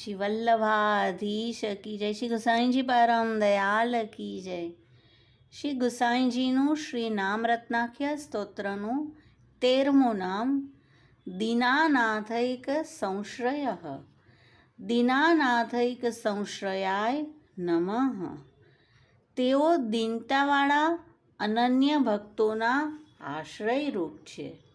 શ્રી વલ્લભાધીશ કી જય. શ્રી ગુસાઈજી પરમ દયાલ કી જય. શ્રી ગુસાઈજીનું શ્રી નામ રત્નાખ્ય સ્તોત્રનું તેરમું નામ દિનાનાથૈક સંશ્રય. દિનાનાથૈક સંશ્રયાય નમઃ. તેઓ દિનતાવાળા અનન્ય ભક્તોના આશ્રયરૂપ છે.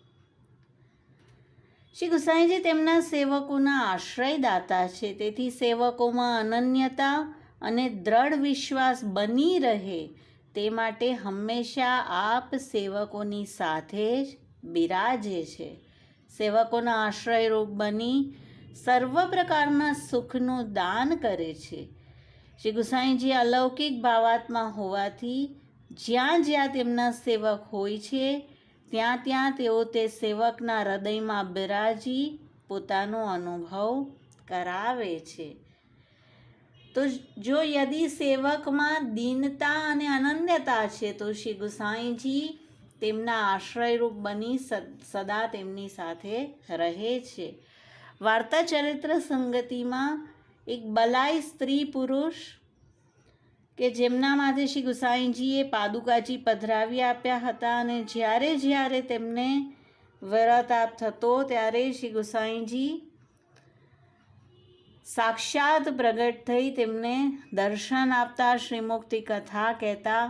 શ્રી ગુસાઈજી તેમના સેવકોના આશ્રયદાતા છે. તેથી સેવકોમાં અનન્યતા અને દ્રઢ વિશ્વાસ બની રહે તે માટે હંમેશા આપ સેવકોની સાથે જ બિરાજે છે. સેવકોના આશ્રયરૂપ બની સર્વ પ્રકારના સુખનું દાન કરે છે. શ્રી ગુસાઈજી અલૌકિક ભાવાત્મા હોવાથી જ્યાં જ્યાં તેમના સેવક હોય છે ત્યાં ત્યાં તેઓ તે સેવકના હૃદયમાં બિરાજી પોતાનો અનુભવ કરાવે છે. તો જો યદિ સેવકમાં દીનતા અને અનન્યતા છે, તો શ્રી ગુસાઈજી તેમના આશ્રયરૂપ બની સદા તેમની સાથે રહે છે. વાર્તા ચરિત્ર સંગતિમાં એક બલાય સ્ત્રી પુરુષ કે જેમના માથે શ્રી ગુસાઈજીએ પાદુકાજી પધરાવી આપ્યા હતા અને જ્યારે જ્યારે તેમને વ્રતાપ થતો ત્યારે શ્રી ગુસાઈજી સાક્ષાત પ્રગટ થઈ તેમને દર્શન આપતા શ્રીમુક્તિ કથા કહેતા.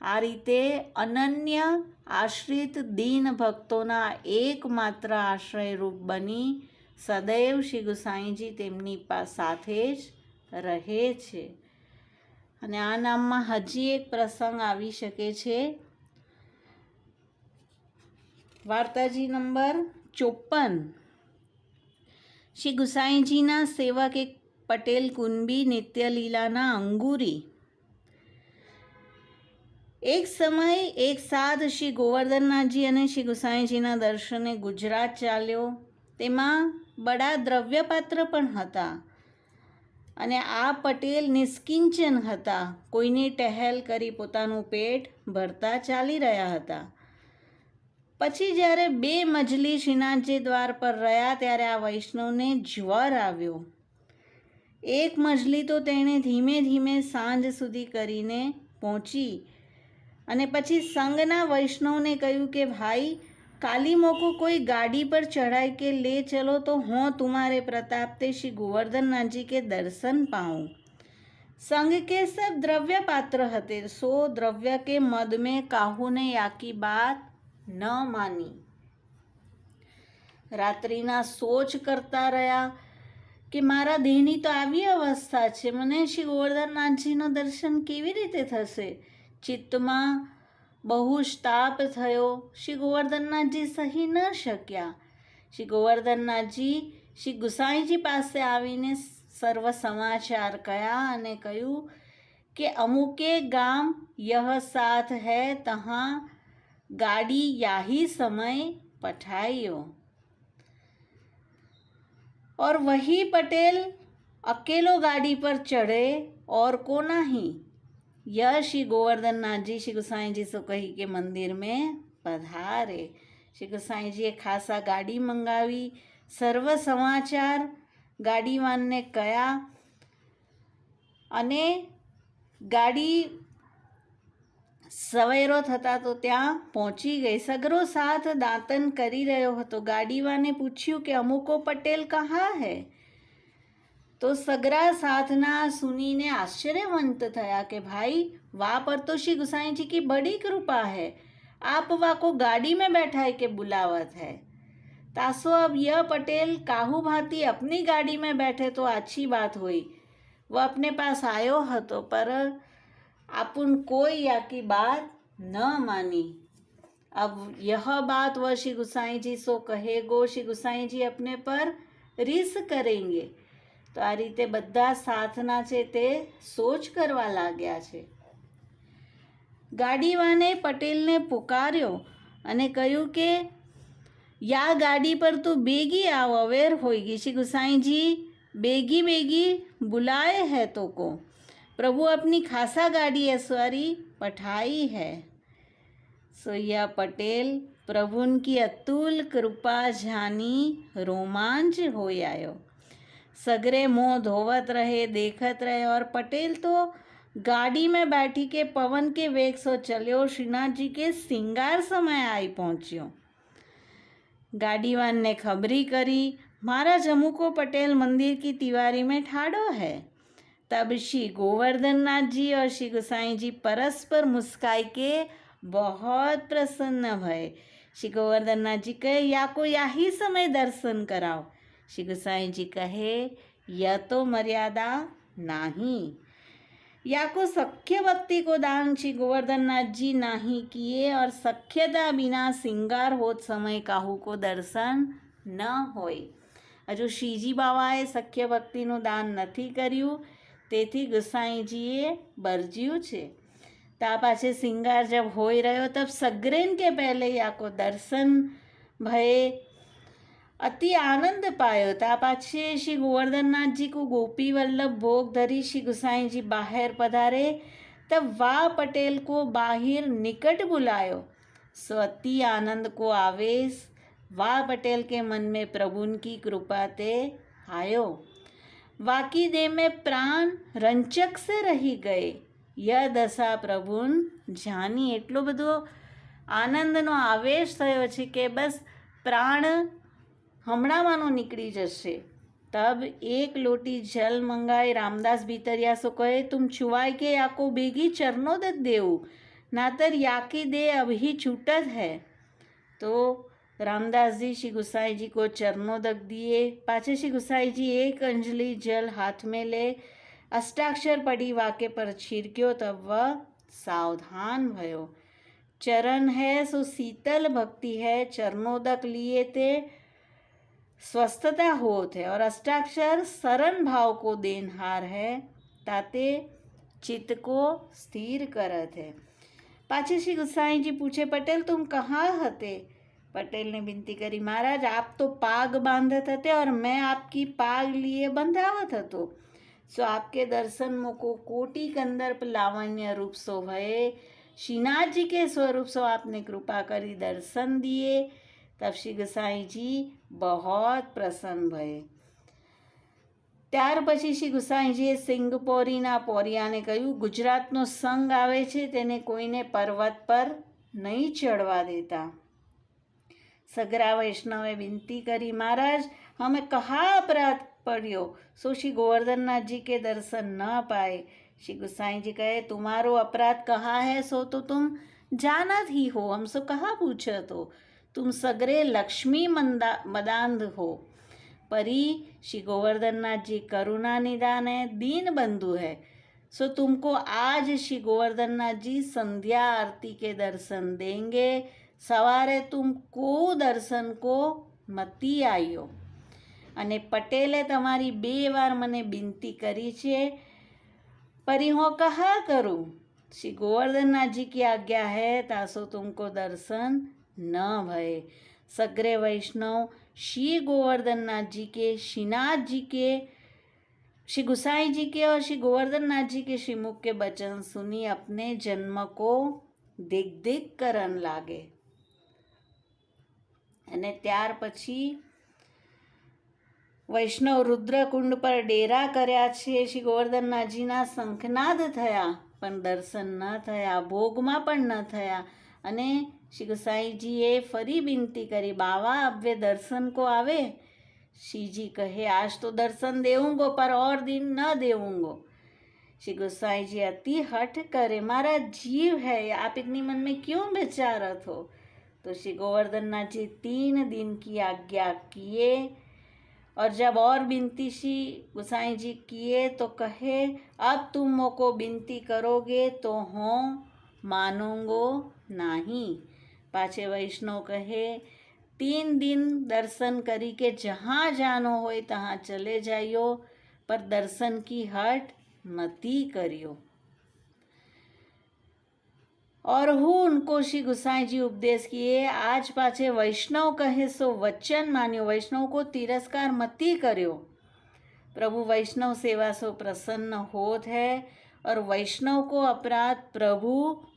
આ રીતે અનન્ય આશ્રિત દીન ભક્તોના એકમાત્ર આશ્રયરૂપ બની સદૈવ શ્રી ગુસાઈજી તેમની સાથે જ રહે છે. અને આ નામમાં હજી એક પ્રસંગ આવી શકે છે. વાર્તાજી નંબર ચોપન શ્રી ગુસાઈજીના સેવક એક પટેલ કુંબી નિત્યલીલાના અંગુરી. એક સમય એક સાધ શ્રી ગોવર્ધનનાથજી અને શ્રી ગુસાઈજીના દર્શને ગુજરાત ચાલ્યો. તેમાં બડા દ્રવ્યપાત્ર પણ હતા. અને આ પટેલ નિષ્કિંચન હતા. કોઈની ટહેલ કરી પોતાનું પેટ ભરતા ચાલી રહ્યા હતા. પછી જ્યારે બે મજલી શ્રીનાથજી દ્વાર પર રહ્યા ત્યારે આ વૈષ્ણવને જ્વર આવ્યો. એક મજલી તો તેણે ધીમે ધીમે સાંજ સુધી કરીને પહોંચી અને પછી સંઘના વૈષ્ણવને કહ્યું કે, ભાઈ काली मोको कोई गाड़ी पर चढ़ाई के ले चलो तो हों तुम्हारे प्रताप ते श्री गोवर्धन नाथ जी के दर्शन पाऊं संग के सब द्रव्य पात्र हते सो द्रव्य के मद में काहू ने याकी बात न मानी રાત્રિના સોચ કરતા રહ્યા કે મારા દેહની તો આવી અવસ્થા છે મને શ્રી ગોવર્ધનનાથજીનો દર્શન કેવી રીતે થશે ચિત્તમાં બહુ જ તાપ થયો શ્રી ગોવર્ધનનાથજી સહી ન શક્યા શ્રી ગોવર્ધનનાથજી શ્રી ગુસાઈજી પાસે આવીને સર્વ સમાચાર કયા અને કહ્યું કે અમુકે ગામ યહ સાથ હૈ તહાં ગાડી યાહી સમય પઠાયો और वही पटेल अकेलो गाड़ी पर चढ़े और को नहीं यह श्री गोवर्धन नाथ जी श्री गोसाई जी से कही के मंदिर में पधारे શ્રી ગુસાઈજીએ ખાસા ગાડી મંગાવી સર્વ સમાચાર ગાડીવાનને કયા અને ગાડી સવેરો થતા તો ત્યાં પહોંચી ગઈ સગરો સાથ દાંતન કરી રહ્યો હતો ગાડીવાને પૂછ્યું કે અમુકો પટેલ કહા હે તો સગરા સાથના સુનીને आश्चर्यवंत થયા કે भाई वहाँ पर तो श्री गुसाई जी की बड़ी कृपा है आप वहाँ को गाड़ी में बैठाए के बुलावत है तासो अब यह पटेल काहू भांति अपनी गाड़ी में बैठे तो अच्छी बात हुई वह अपने पास आयो હતો पर अपन कोई या की बात न मानी अब यह बात वह श्री गुसाई जी सो कहेगो श्री गुसाई जी अपने पर रिस करेंगे તો આ રીતે બધા સાથના છે તે સોચ કરવા લાગ્યા છે ગાડીવાને પટેલને પુકાર્યો અને કહ્યું કે યા ગાડી પર તું બેગી આવ અવેર હોઈગી શ્રી ગુસાઈજી બેગી બેગી बुलाए है तो को प्रभु अपनी खासा गाड़ी ऐश्वरी पठाई है सोया पटेल प्रभु की अतुल कृपा जानी रोमांच हो आयो सगरे मुँह धोवत रहे, देखत रहे और पटेल तो गाड़ी में बैठी के पवन के वेग सो चल्यो श्रीनाथ जी के सिंगार समय आई पहुंच्यो गाड़ीवान ने खबरी करी, महाराज, अमुको पटेल मंदिर की तिवारी में ठाड़ो है? तब श्री गोवर्धन नाथ जी और श्री गोसाई जी परस्पर मुस्काई के बहुत प्रसन्न भय श्री गोवर्धन नाथ जी कहे, या को यही समय दर्शन कराओ। श्री गोसाई जी कहे यह तो मर्यादा नहीं या को सख्य भक्ति को दान श्री गोवर्धन नाथ जी नाही किए और सख्यता बिना सिंगार होत समय काहू को દર્શન ન હોય હજુ શ્રીજી બાવાએ સખ્ય ભક્તિનું દાન નથી કર્યું તેથી ગુસાઈજીએ બરજ્યું છે તા પાછે सिंगार जब होई रहो तब सगरेन के पहले या को दर्शन અતિ આનંદ પાયો તા પાછે શ્રી ગોવર્ધનનાથજી કુ ગોપી વલ્લભ ભોગ ધરી શ્રી ગુસાઈજી બહાર પધારે તબ વા પટેલ કો બાહિર નિકટ બુલાયો સો અતિ આનંદ કો આવેશ વા પટેલ કે મન મેં પ્રભુન કી કૃપા તે આયો વાકી દે મેં પ્રાણ રંચક સે રહી ગયે ય દશા પ્રભુન જાની એટલો બધો આનંદનો આવેશ થયો છે કે બસ પ્રાણ હમણાંમાંનો નીકળી જશે તબ એક લોટી જલ મંગાઈ રામદાસ ભીતરિયા સો કહે તુમ છુવાય કે યાકો બેગી ચરનો દત દેવું नातर याकी दे अभी छूटत है तो रामदास जी श्री गुसाई जी को चरणोदक दिए पाछे श्री गुसाई जी एक अंजलि जल हाथ में ले अष्टाक्षर पड़ी वाक्य पर छिड़क्यो तब वह सावधान भयो चरण है सो शीतल भक्ति है चरणोदक लिए ते स्वस्थता होत है और अष्टाक्षर शरण भाव को देनहार है, ताते चित्त को स्थिर करत है। पाछे श्री गुस्साई जी पूछे, पटेल, तुम कहाँ हते? पटेल ने विनती करी, महाराज, आप तो पाग बांधत हते और मैं आपकी पाग लिए बंधावत तो सो आपके दर्शन मुको कोटि कंदर्प लावण्य रूप सो भय। श्रीनाथ जी के स्वरूप सो आपने कृपा करी दर्शन दिए। तब श्री गोसाई जी बहुत प्रसन्न भये ત્યાર પછી શ્રી ગુસાઈજીએ સિંગપોરીના પોરિયાને કહ્યું ગુજરાતનો સંગ આવે છે તેને કોઈને પર્વત પર નહીં ચડવા દેતા સગરા વૈષ્ણવે વિનતી કરી महाराज हमें कहाँ अपराध पड़ियो सो श्री गोवर्धन जी के दर्शन न पाए श्री गुसाई जी कहे तुम्हारो अपराध कहाँ है सो तो तुम जानत ही हो हमसे कहाँ पूछो तो तुम सगरे लक्ष्मी मंदा मदांध हो परी श्री गोवर्धन नाथ जी करुणा निदान है दीन बंधु है सो तुमको आज श्री गोवर्धन नाथ जी संध्या आरती के दर्शन देंगे सवारे तुम को दर्शन को મતી આવ્યો અને પટેલે તમારી બે વાર મને વિનંતી કરી છે પરી હું કહા કરું શ્રી गोवर्धननाथ जी की आज्ञा है तासो तुमको दर्शन न भय सग्रे वैष्णव श्री गोवर्धन नाथ जी के श्रीनाथ जी के श्री गुसाई जी के और श्री गोवर्धन नाथ जी के श्रीमुख के वचन सुनी अपने जन्म को दिग दिग करन लागे અને ત્યાર પછી વૈષ્ણવ રુદ્રકુંડ પર ડેરા કર્યા છે શ્રી ગોવર્ધનનાથજીના શંખનાદ થયા પણ દર્શન ન થયા ભોગમાં પણ ન થયા અને શ્રી ગુસાઈજીએ ફરી વિનંતી કરી બાવા અવ્ય દર્શન કો આવે શ્રીજી કહે આજ તો દર્શન દેવુંગો પર ઓર દિન ન દેવુંગો श्री गोसाई जी अति हठ करे मारा जीव है आप इतनी मन में क्यों बेचारत हो तो श्री गोवर्धन नाथ जी तीन दिन की आज्ञा किए और जब और बिनती श्री गोसाई जी किए तो कहे अब तुम मोको बिनती करोगे तो हो मानूंगो नहीं पाछे वैष्णव कहे तीन दिन दर्शन करी के जहाँ जानो होए तहाँ चले जाइयो पर दर्शन की हट मती करियो और हूँ उनको श्री गुसाई जी उपदेश किए आज पाछे वैष्णव कहे सो वचन मान्यो वैष्णव को तिरस्कार मती કર્યો प्रभु वैष्णव सेवा सो प्रसन्न होत है और वैष्णव को अपराध प्रभु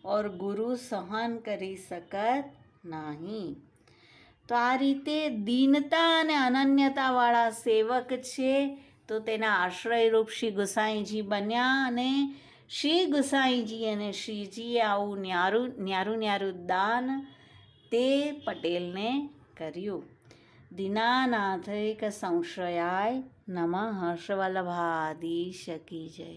और गुरु સહન કરી શકત નહીં તો આ રીતે દીનતા અને અનન્યતાવાળા સેવક છે તો તેના આશ્રયરૂપ શ્રી ગુસાઈજી બન્યા અને શ્રી ગુસાઈજી અને શ્રીજીએ આવું ન્યારું ન્યારું ન્યારું દાન તે પટેલને કર્યું દીનાનાથૈક સંશ્રયાય નમઃ હર્ષવલ્લભાદિશ કી જય